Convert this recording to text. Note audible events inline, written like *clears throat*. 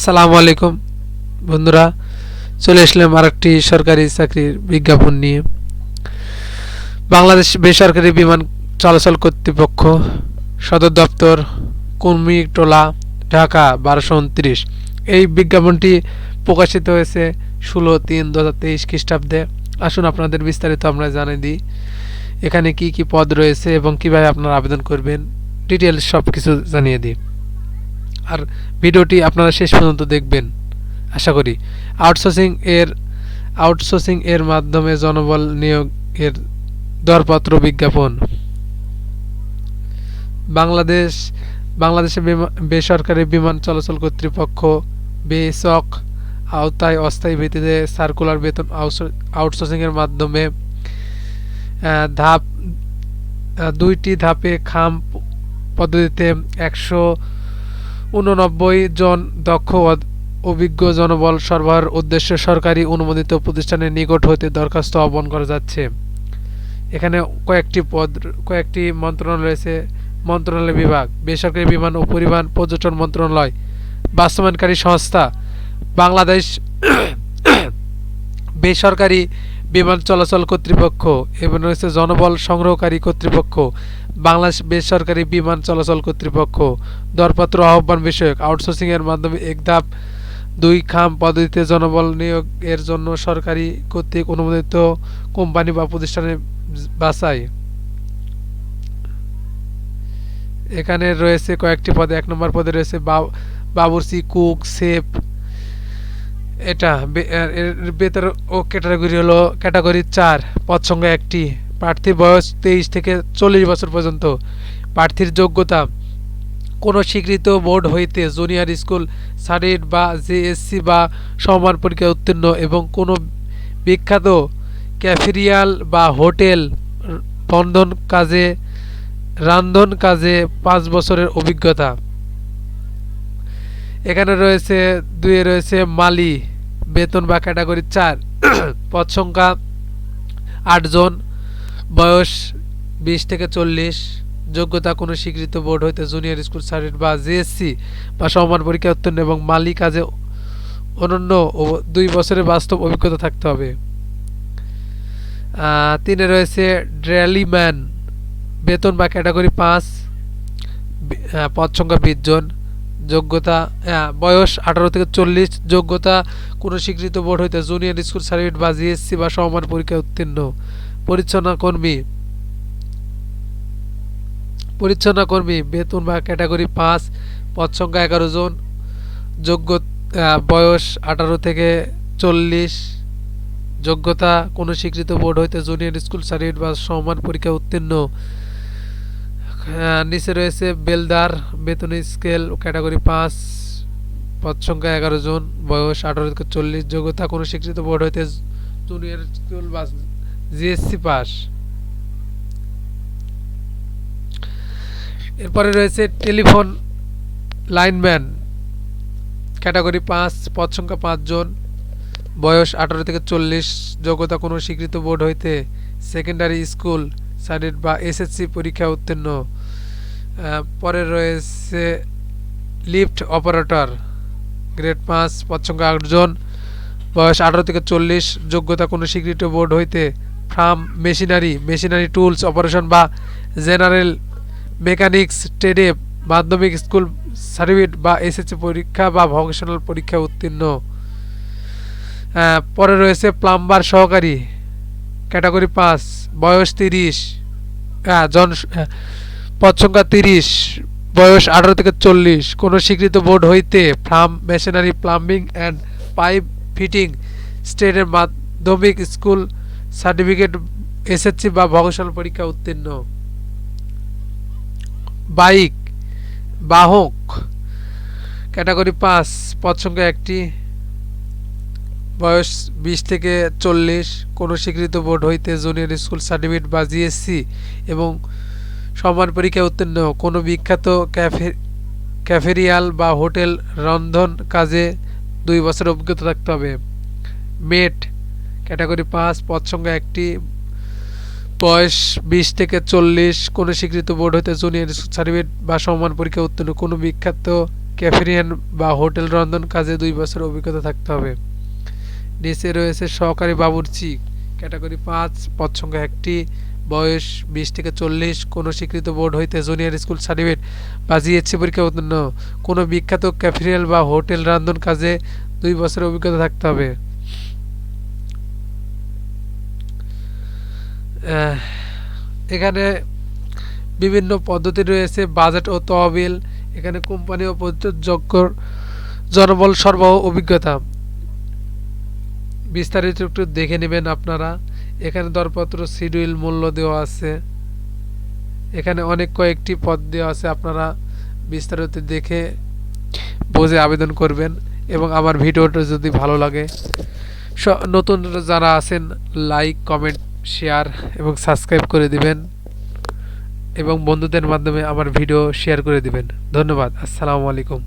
আসসালামু আলাইকুম। বন্ধুরা, চলে আসলাম আরেকটি সরকারি চাকরির বিজ্ঞাপন নিয়ে। বাংলাদেশ বেসরকারি বিমান চলাচল কর্তৃপক্ষ, সদর দপ্তর কুর্মিটোলা ঢাকা, বারোশো উনত্রিশ। এই বিজ্ঞাপনটি প্রকাশিত হয়েছে ষোলো তিন দু হাজার তেইশ খ্রিস্টাব্দে। আসুন আপনাদের বিস্তারিত আমরা জানিয়ে দিই, এখানে কি কি পদ রয়েছে এবং কীভাবে আপনারা আবেদন করবেন। ডিটেলস সব কিছু জানিয়ে দিই। আর ভিডিওটি আপনারা শেষ পর্যন্ত দেখবেন। আশা করি। আউটসোর্সিং এর আউটসোর্সিং এর মাধ্যমে জনবল নিয়োগ এর দরপত্র বিজ্ঞাপন। বাংলাদেশ বাংলাদেশে বেসরকারি বিমান চলাচল কর্তৃপক্ষ বেসক আওতায় অস্থায়ী ভিত্তিতে সার্কুলার বেতন আউটসোর্সিং এর মাধ্যমে ধাপ দুইটি ধাপে খাম পদ্ধতিতে একশো উননব্বই জন দক্ষ অভিজ্ঞ জনবল সরবরাহের উদ্দেশ্যে সরকারি অনুমোদিত প্রতিষ্ঠানের নিকট হতে দরখাস্ত আহ্বান করা যাচ্ছে। এখানে কয়েকটি পদ, কয়েকটি মন্ত্রণালয় রয়েছে। মন্ত্রণালয় বিভাগ, বেসরকারি বিমান ও পরিবহন পর্যটন মন্ত্রণালয়, বাস্তবায়নকারী সংস্থা, বাংলাদেশ *coughs* বেসরকারি বিমান চলাচল কর্তৃপক্ষ এবং রয়েছে জনবল সংগ্রহকারী কর্তৃপক্ষ, বাংলাদেশ বেসরকারি বিমান চলাচল কর্তৃপক্ষ। দরপত্র আহ্বান বিষয়ক আউটসোর্সিংয়ের মাধ্যমে এক ধাপ দুই খাম পদ্ধতিতে জনবল নিয়োগ এর জন্য সরকারি কর্তৃক অনুমোদিত কোম্পানি বা প্রতিষ্ঠানে বাছাই। এখানে রয়েছে কয়েকটি পদে, এক নম্বর পদে রয়েছে বা- বাবুর্চি, কুক, সেফ এটা বে- এর- এর ও ক্যাটাগরি হলো ক্যাটাগরি চার, পদ সংখ্যা একটি। প্রার্থীর বয়স তেইশ থেকে চল্লিশ বছর পর্যন্ত। প্রার্থীর যোগ্যতা, কোনো স্বীকৃত বোর্ড হইতে জুনিয়র স্কুল সার্টিফিকেট বা জেএসসি বা সমান পরীক্ষায় উত্তীর্ণ এবং কোনো বিখ্যাত ক্যাফেরিয়াল বা হোটেল, বন্ধন কাজে, রান্ধন কাজে পাঁচ বছরের অভিজ্ঞতা। এখানে রয়েছে দুয়ে রয়েছে মালি, বেতন বা ক্যাটাগরি চার। *clears throat* পদ সংখ্যা আটজন বয়স বিশ থেকে চল্লিশ, যোগ্যতা কোনো স্বীকৃত বোর্ড হইতে জুনিয়র স্কুল সার্টিফিকেট বা জিএসসি বা সমান পরীক্ষা উত্তীর্ণ এবং মালি কাজে অনন্য দুই বছরের বাস্তব অভিজ্ঞতা থাকতে হবে। তিনে রয়েছে ড্র্যালিম্যান বেতন বা ক্যাটাগরি পাঁচ পদ সংখ্যা বিশ জন যোগ্যতা বয়স আঠারো থেকে চল্লিশ, যোগ্যতা কোনো স্বীকৃত বোর্ড হইতে জুনিয়র স্কুল সার্টিফিকেট বা জিএসসি বা সমান পরীক্ষায় উত্তীর্ণ। পরিচ্ছন্ন কর্মী। পরিচ্ছন্ন কর্মী, বেতন বা ক্যাটাগরি পাঁচ, পদ সংখ্যা এগারো জন, যোগ্য বয়স আঠারো থেকে চল্লিশ, যোগ্যতা কোনো স্বীকৃত বোর্ড হইতে জুনিয়র স্কুল সার্টিফিকেট বা সমান পরীক্ষা উত্তীর্ণ। নিচে রয়েছে বেলদার, বেতন স্কেল, ক্যাটাগরি পাঁচ, পদ সংখ্যা এগারো জন, বয়স আঠারো থেকে চল্লিশ, যোগ্যতা কোনো স্বীকৃত বোর্ড হইতে জুনিয়র স্কুল বা জিএসসি পাস। এরপরে রয়েছে টেলিফোন লাইনম্যান, ক্যাটাগরি পাঁচ, পদ সংখ্যা পাঁচজন বয়স আঠারো থেকে চল্লিশ, যোগ্যতা কোনো স্বীকৃত বোর্ড হইতে সেকেন্ডারি স্কুল সার্টিফিকেট বা এসএসসি পরীক্ষা উত্তীর্ণ। পরে রয়েছে লিফট অপারেটর, গ্রেড পাঁচ পদ সংখ্যা আটজন, বয়স আঠারো থেকে চল্লিশ, যোগ্যতা কোনো স্বীকৃত বোর্ড হইতে farm machinery machinery tools operation বা জেনারেল মেকানিক্স ট্রেডে মাধ্যমিক স্কুল সার্টিফিকেট বা এসএসসি পরীক্ষা বা ভকেশনাল পরীক্ষা উত্তীর্ণ। পরে রয়েছে প্লাম্বার সহকারী, ক্যাটাগরি পাঁচ, বয়স তিরিশ হ্যাঁ জন পদ সংখ্যা তিরিশ, বয়স আঠারো থেকে চল্লিশ। কোনো স্বীকৃত বোর্ড হইতে farm machinery, plumbing and pipe fitting স্টেটের মাধ্যমিক স্কুল সার্টিফিকেট, এসএসসি বা ভকেশনাল পরীক্ষা উত্তীর্ণ। বাইক, বাহক, ক্যাটাগরি পাঁচ পদ সংখ্যা একটি, বয়স বিশ থেকে চল্লিশ। কোনো স্বীকৃত বোর্ড হইতে জুনিয়র স্কুল সার্টিফিকেট বা জিএসসি এবং সমান পরীক্ষায় উত্তীর্ণ। কোনো বিখ্যাত ক্যাফে, ক্যাফেরিয়াল বা হোটেল রন্ধন কাজে দুই বছর অভিজ্ঞতা থাকতে হবে। মেট, ক্যাটাগরি পাঁচ, পদ সংখ্যা একটি, বয়স বিশ থেকে চল্লিশ, কোনো স্বীকৃত বোর্ড হতে জুনিয়র সার্টিফিকেট বা সম্মান পরীক্ষা উত্তীর্ণ। কোনো বিখ্যাত ক্যাফেরিয়ান বা হোটেল রন্ধন কাজে দুই বছর অভিজ্ঞতা থাকতে হবে। নিচে রয়েছে সহকারী বাবুর্চি, ক্যাটাগরি পাঁচ, পদ সংখ্যা একটি বয়স বিশ থেকে চল্লিশ, কোনো স্বীকৃত বোর্ড হইতে জুনিয়র স্কুল সার্টিফিকেট বা জিএসসি পরীক্ষা উত্তীর্ণ কোনো বিখ্যাত ক্যাফেরিয়াল বা হোটেল রান্ধন কাজে দুই বছরের অভিজ্ঞতা থাকতে হবে। এখানে বিভিন্ন পদ্ধতি রয়েছে, বাজেট ও তহবিল, এখানে কোম্পানি ও প্রযোজ্য জনবল, সরবরাহ, অভিজ্ঞতা। বিস্তারিত একটু দেখে নেবেন আপনারা। এখানে দরপত্র শিডিউল মূল্য দেওয়া আছে। এখানে অনেক কয়েকটি পদ দেওয়া আছে, আপনারা বিস্তারিত দেখে বুঝে আবেদন করবেন এবং আমার ভিডিওটা যদি ভালো লাগে নতুন যারা আছেন, লাইক, কমেন্ট, শেয়ার এবং সাবস্ক্রাইব করে দিবেন এবং বন্ধুদের মাধ্যমে আমার ভিডিও শেয়ার করে দিবেন। ধন্যবাদ। আসসালামু আলাইকুম।